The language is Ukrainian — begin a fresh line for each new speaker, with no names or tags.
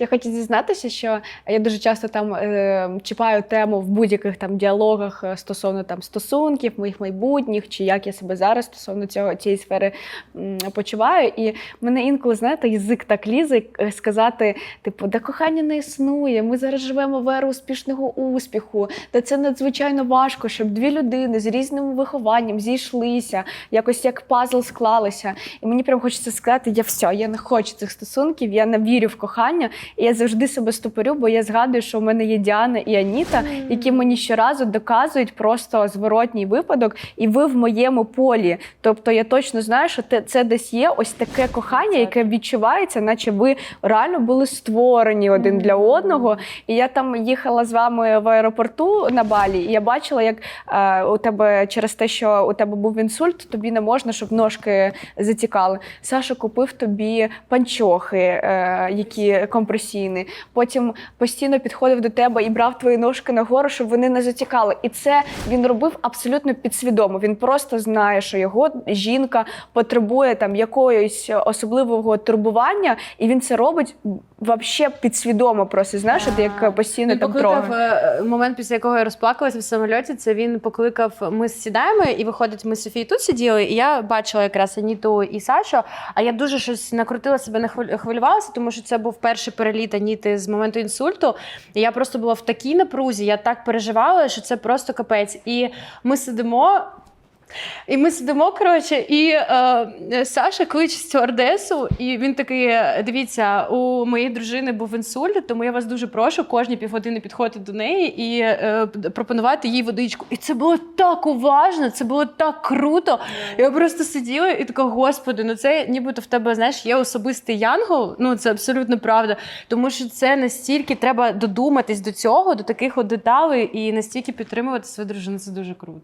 Я хочу дізнатися, що я дуже часто там е, чіпаю тему в будь-яких там діалогах е, стосовно там стосунків, моїх майбутніх, чи як я себе зараз стосовно цього цієї сфери м, почуваю. І мене інколи, знаєте, язик так лізе е, сказати: типу, да кохання не існує. Ми зараз живемо в еру успішного успіху, та це надзвичайно важко, щоб дві людини з різним вихованням зійшлися, якось як пазл склалися. І мені прям хочеться сказати: я все, я не хочу цих стосунків, я не вірю в кохання. І я завжди себе стопорю, бо я згадую, що в мене є Діана і Аніта, які мені щоразу доказують просто зворотній випадок, і ви в моєму полі. Тобто я точно знаю, що це десь є ось таке кохання, яке відчувається, наче ви реально були створені один для одного. І я там їхала з вами в аеропорту на Балі, і я бачила, як е, у тебе через те, що у тебе був інсульт, тобі не можна, щоб ножки затікали. Саша купив тобі панчохи, е, які компресійні. Потім постійно підходив до тебе і брав твої ножки нагору, щоб вони не затікали. І це він робив абсолютно підсвідомо. Він просто знає, що його жінка потребує там якоїсь особливого турбування, і він це робить вообще підсвідомо. Просто знаєш, от як постійно
Він
там
покликав
трогає.
е, момент, після якого я розплакалася в самольоті. Це він покликав. Ми сідаємо, і виходить, ми з Софією тут сиділи, і я бачила якраз Аніту і Сашу. А я дуже щось накрутила себе, не хвилювалася, тому що це був перший переліт Аніти з моменту інсульту. І я просто була в такій напрузі, я так переживала, що це просто капець. І ми сидимо. І ми сидимо, коротше, і е, Саша кличе стюардесу, і він такий: дивіться, у моєї дружини був інсульт, тому я вас дуже прошу кожні півгодини підходити до неї і е, пропонувати їй водичку. І це було так уважно, це було так круто. Я просто сиділа і така, господи, ну це нібито в тебе знаєш, є особистий янгол. Ну це абсолютно правда. Тому що це настільки треба додуматись до цього, до таких от деталей, і настільки підтримувати свою дружину. Це дуже круто.